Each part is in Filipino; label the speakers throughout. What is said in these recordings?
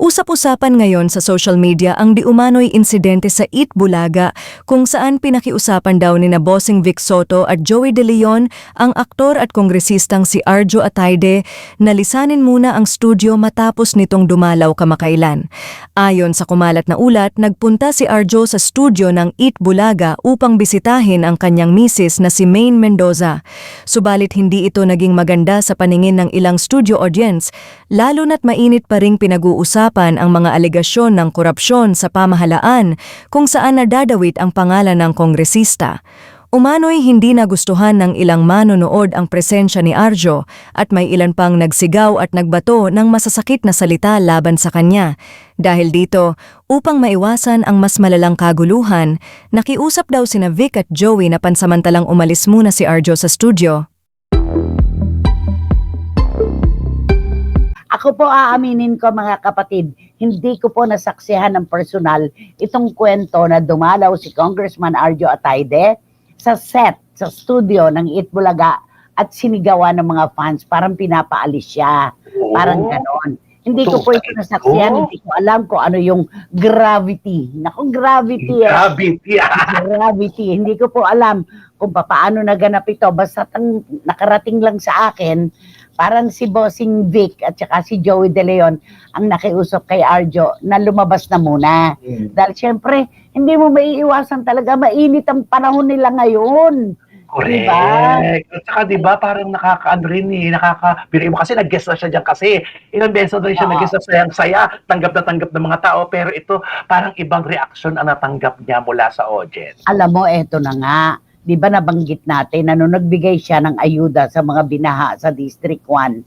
Speaker 1: Usap-usapan ngayon sa social media ang di umano'y insidente sa Eat Bulaga kung saan pinakiusapan daw ni na Bossing Vic Soto at Joey De Leon ang aktor at kongresistang si Arjo Atayde na lisanin muna ang studio matapos nitong dumalaw kamakailan. Ayon sa kumalat na ulat, nagpunta si Arjo sa studio ng Eat Bulaga upang bisitahin ang kanyang misis na si Maine Mendoza. Subalit hindi ito naging maganda sa paningin ng ilang studio audience, lalo na't mainit pa ring pinag-uusapan ang mga alegasyon ng korupsyon sa pamahalaan kung saan nadadawit ang pangalan ng kongresista. Umano'y hindi nagustuhan ng ilang manonood ang presensya ni Arjo at may ilan pang nagsigaw at nagbato ng masasakit na salita laban sa kanya. Dahil dito, upang maiwasan ang mas malalang kaguluhan, nakiusap daw sina Vic at Joey na pansamantalang umalis muna si Arjo sa studio.
Speaker 2: Ako po aaminin ko mga kapatid, hindi ko po nasaksihan ng personal itong kwento na dumalaw si Congressman Arjo Atayde sa set, sa studio ng Itbulaga at sinigawan ng mga fans, parang pinapaalis siya. Parang ganon. Hindi ko po ito nasaksihan, hindi ko alam kung ano yung gravity. Naku, gravity. eh.
Speaker 3: Gravity.
Speaker 2: gravity. Hindi ko po alam kung paano naganap ito. Basta tang nakarating lang sa akin, parang si Bossing Vic at saka si Joey De Leon ang nakiusap kay Arjo na lumabas na muna.
Speaker 3: Mm.
Speaker 2: Dahil syempre, hindi mo maiiwasan talaga, mainit ang panahon nila ngayon.
Speaker 3: Correct.
Speaker 2: Diba?
Speaker 3: At saka diba parang nakakaano rin eh, nakaka... Mo kasi nag-guest na siya dyan kasi. Ilang beses na rin siya nag-guest na sayang saya, tanggap na tanggap ng mga tao, pero ito parang ibang reaction ang natanggap niya mula sa audience.
Speaker 2: Alam mo, eto na nga. Di ba nabanggit natin na nung nagbigay siya ng ayuda sa mga binaha sa District 1,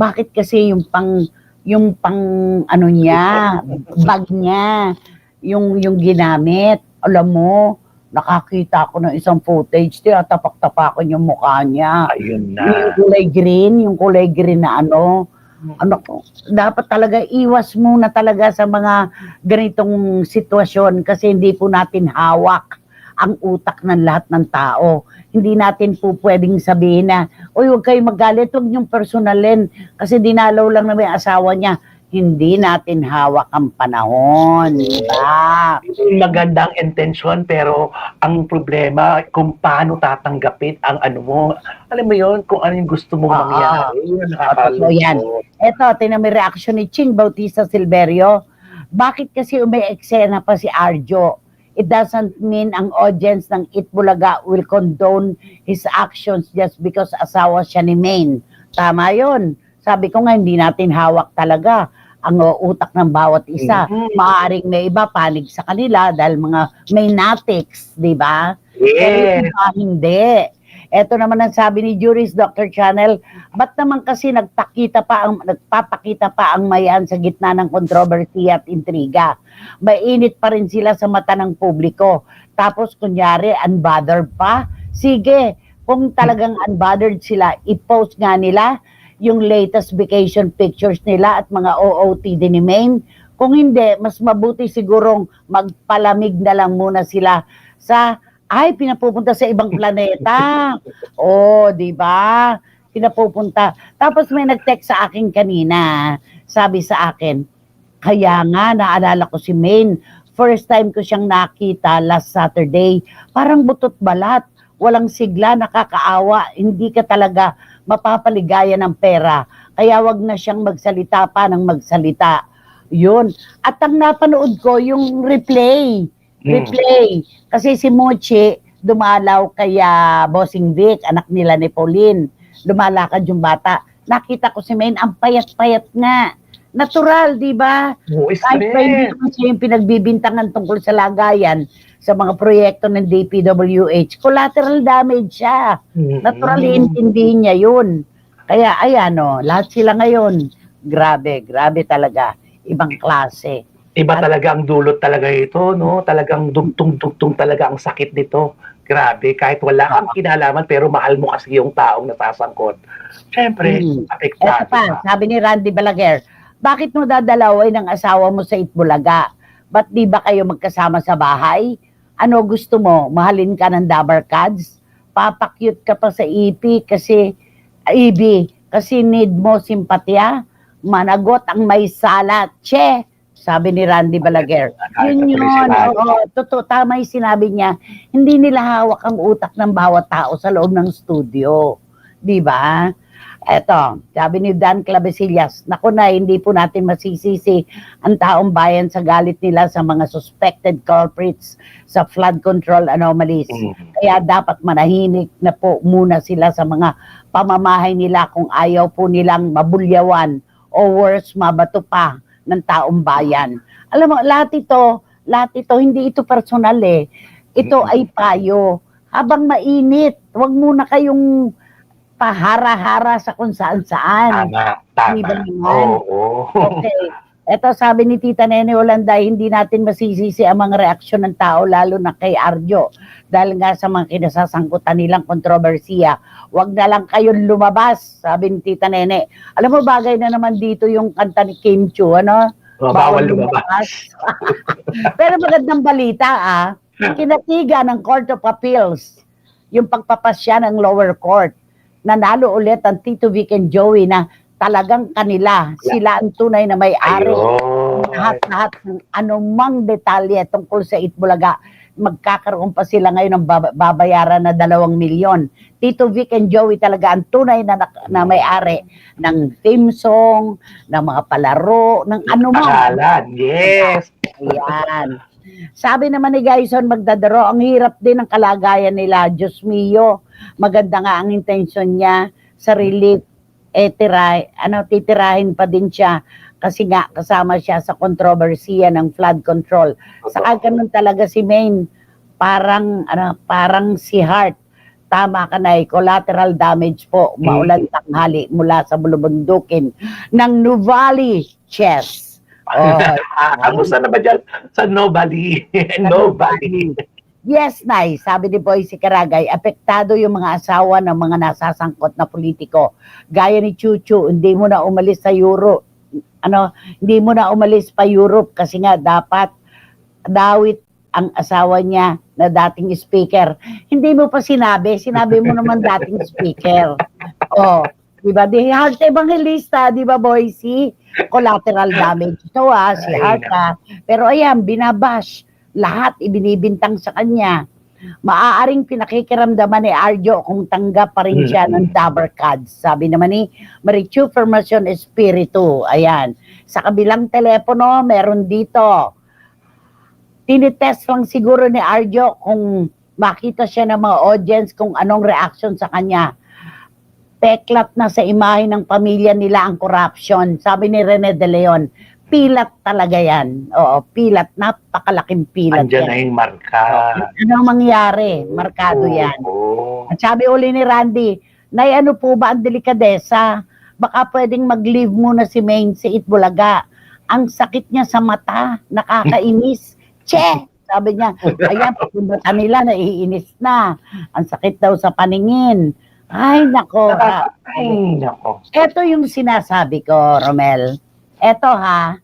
Speaker 2: bakit kasi yung pang yung pang ano niya, bag niya, yung yung ginamit, alam mo, nakakita ako ng isang footage, tapak-tapakan yung mukha niya.
Speaker 3: Ayun
Speaker 2: Yung
Speaker 3: na.
Speaker 2: kulay green, yung kulay green na ano, ano ko, dapat talaga iwas muna talaga sa mga ganitong sitwasyon kasi hindi po natin hawak ang utak ng lahat ng tao. Hindi natin po pwedeng sabihin na, uy, huwag kayo magalit, huwag niyong personalin kasi dinalaw lang na may asawa niya. Hindi natin hawak ang panahon, di ba?
Speaker 3: Magandang intention pero ang problema kung paano tatanggapin ang ano mo. Alam mo yon kung ano yung gusto mong
Speaker 2: Oo.
Speaker 3: mangyari. Yun,
Speaker 2: yan. Eto, tinan yung reaction ni Ching Bautista Silverio. Bakit kasi umi-eksena pa si Arjo? It doesn't mean ang audience ng Itbulaga will condone his actions just because asawa siya ni Maine. Tama yon. Sabi ko nga, hindi natin hawak talaga ang utak ng bawat isa.
Speaker 3: Mhm.
Speaker 2: Maaring may iba panig sa kanila dahil mga may natics, di ba? Pero
Speaker 3: Yes.
Speaker 2: iba, hindi. Ito naman ang sabi ni Juris Dr. Channel, ba't naman kasi nagpakita pa ang nagpapakita pa ang mayan sa gitna ng kontrobersiya at intriga? Mainit pa rin sila sa mata ng publiko. Tapos kunyari unbothered pa. Sige, kung talagang unbothered sila, i-post nga nila yung latest vacation pictures nila at mga OOTD ni Maine. Kung hindi, mas mabuti sigurong magpalamig na lang muna sila sa ay pinapupunta sa ibang planeta. oh, 'di ba? Pinapupunta. Tapos may nag-text sa akin kanina. Sabi sa akin, kaya nga naalala ko si Maine. First time ko siyang nakita last Saturday. Parang butot balat. Walang sigla, nakakaawa. Hindi ka talaga mapapaligaya ng pera. Kaya wag na siyang magsalita pa ng magsalita. Yun. At ang napanood ko, yung replay.
Speaker 3: Mm.
Speaker 2: Replay. Kasi si Mochi, dumalaw kaya Bossing Vic, anak nila ni Pauline. Lumalakad yung bata. Nakita ko si Maine, ang payat-payat nga. Natural, di ba?
Speaker 3: Buwis
Speaker 2: Kahit pa hindi naman siya yung pinagbibintangan tungkol sa lagayan sa mga proyekto ng DPWH, collateral damage siya.
Speaker 3: Mhm.
Speaker 2: Naturally, intindihin niya yun. Kaya, ayan o, lahat sila ngayon, grabe, grabe talaga. Ibang klase.
Speaker 3: Iba talaga ang dulot talaga ito, no? Talagang dugtong-dugtong talaga ang sakit nito. Grabe, kahit wala kang kinalaman pero mahal mo kasi yung taong nasasangkot. Siyempre,
Speaker 2: Hmm.
Speaker 3: apektado
Speaker 2: Eto pa, sabi ni Randy Balaguer, bakit mo dadalaway ng asawa mo sa Itbulaga? Ba't di ba kayo magkasama sa bahay? Ano gusto mo? Mahalin ka ng Dabar Cards? Papakyut ka pa sa EP kasi, EB, kasi need mo simpatya? Managot ang may salat. Che, Sabi ni Randy Balaguer. Yun yun. Oo, totoo. Tama yung sinabi niya. Hindi nila hawak ang utak ng bawat tao sa loob ng studio. Di ba? Eto, sabi ni Dan Clavesillas, naku na, hindi po natin masisisi ang taong bayan sa galit nila sa mga suspected culprits sa flood control anomalies.
Speaker 3: Mm.
Speaker 2: Kaya dapat manahimik na po muna sila sa mga pamamahay nila kung ayaw po nilang mabulyawan o worse, mabato pa ng taong bayan. Alam mo, lahat ito, lahat ito, hindi ito personal eh. Ito ay payo. Habang mainit, wag muna kayong pahara-hara sa kung saan-saan.
Speaker 3: Tama, tama.
Speaker 2: Di ba naman?
Speaker 3: Oo.
Speaker 2: Okay. Ito sabi ni Tita Nene Olanday, hindi natin masisisi ang mga reaksyon ng tao lalo na kay Arjo dahil nga sa mga kinasasangkutan nilang kontrobersiya. Huwag na lang kayong lumabas, sabi ni Tita Nene. Alam mo, bagay na naman dito yung kanta ni Kim Chu, ano?
Speaker 3: Oh, bawal lumabas.
Speaker 2: Pero magandang balita, ah. Kinatiga ng Court of Appeals yung pagpapasya ng lower court. Nanalo ulit ang Tito Vic and Joey na talagang kanila. Sila ang tunay na may-ari. Lahat-lahat ng anumang detalye tungkol sa Itbulaga. Magkakaroon pa sila ngayon ng bab- babayaran na dalawang milyon. Tito Vic and Joey talaga ang tunay na, na may-ari ng theme song, ng mga palaro, ng anumang.
Speaker 3: Pangalan, yes.
Speaker 2: Ayan. Sabi naman ni Gaison Magdadaro, ang hirap din ng kalagayan nila. Diyos mio, maganda nga ang intention niya sa relief. Eh, tiray, ano, titirahin pa din siya kasi nga kasama siya sa kontrobersiya ng flood control. Saka ganun talaga si Maine. Parang, ano, parang si Hart. Tama ka na, eh, collateral damage po. Maulan tanghali mula sa bulubundukin ng Nuvali Chess. Oh,
Speaker 3: Ah, kamusta na ba dyan? Sa nobody. nobody.
Speaker 2: Yes, Nay, sabi ni Boyce Karagay, apektado yung mga asawa ng mga nasasangkot na politiko. Gaya ni Chuchu, hindi mo na umalis sa Europe. Ano, hindi mo na umalis pa Europe kasi nga dapat dawit ang asawa niya na dating speaker. Hindi mo pa sinabi, sinabi mo naman dating speaker. Oh, di ba? Di Heart Evangelista, di ba, Boyce? Collateral damage. Ito ah, si Heart ah. Pero ayan, binabash lahat ibinibintang sa kanya. Maaaring pinakikiramdaman ni Arjo kung tanggap pa rin siya ng Dabber Cards. Sabi naman ni Marichu Formacion Espiritu. Ayan. Sa kabilang telepono, meron dito. Tinitest lang siguro ni Arjo kung makita siya ng mga audience kung anong reaction sa kanya. Peklat na sa imahe ng pamilya nila ang corruption. Sabi ni Rene De Leon, pilat talaga yan. Oo, pilat. Napakalaking pilat
Speaker 3: Andyan na
Speaker 2: yan.
Speaker 3: yung marka.
Speaker 2: Ano ang mangyari? Markado yan.
Speaker 3: Oo.
Speaker 2: At sabi uli ni Randy, Nay, ano po ba ang delikadesa? Baka pwedeng mag-leave muna si Maine sa Itbulaga. Ang sakit niya sa mata, nakakainis. che! Sabi niya, ayan, papunta nila, naiinis na. Ang sakit daw sa paningin. Ay, nako.
Speaker 3: Ay, nako.
Speaker 2: Ito yung sinasabi ko, Romel. Ito ha,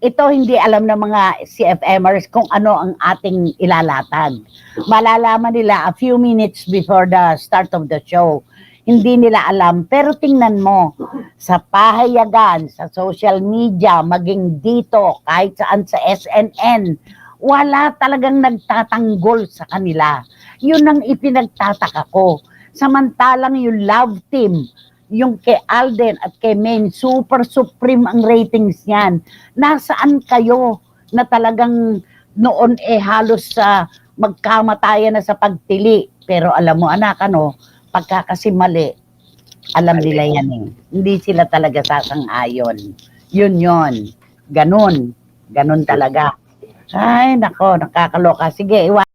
Speaker 2: ito hindi alam ng mga CFMers kung ano ang ating ilalatag. Malalaman nila a few minutes before the start of the show. Hindi nila alam. Pero tingnan mo, sa pahayagan, sa social media, maging dito, kahit saan sa SNN, wala talagang nagtatanggol sa kanila. Yun ang ipinagtataka ko. Samantalang yung love team, yung kay Alden at kay Maine, super supreme ang ratings niyan. Nasaan kayo na talagang noon eh halos sa magkamatayan na sa pagtili. Pero alam mo anak, ano, pagka kasi mali, alam nila yan eh. Hindi sila talaga sasang-ayon. Yun yon Ganun. Ganun talaga. Ay, nako, nakakaloka. Sige, iwan.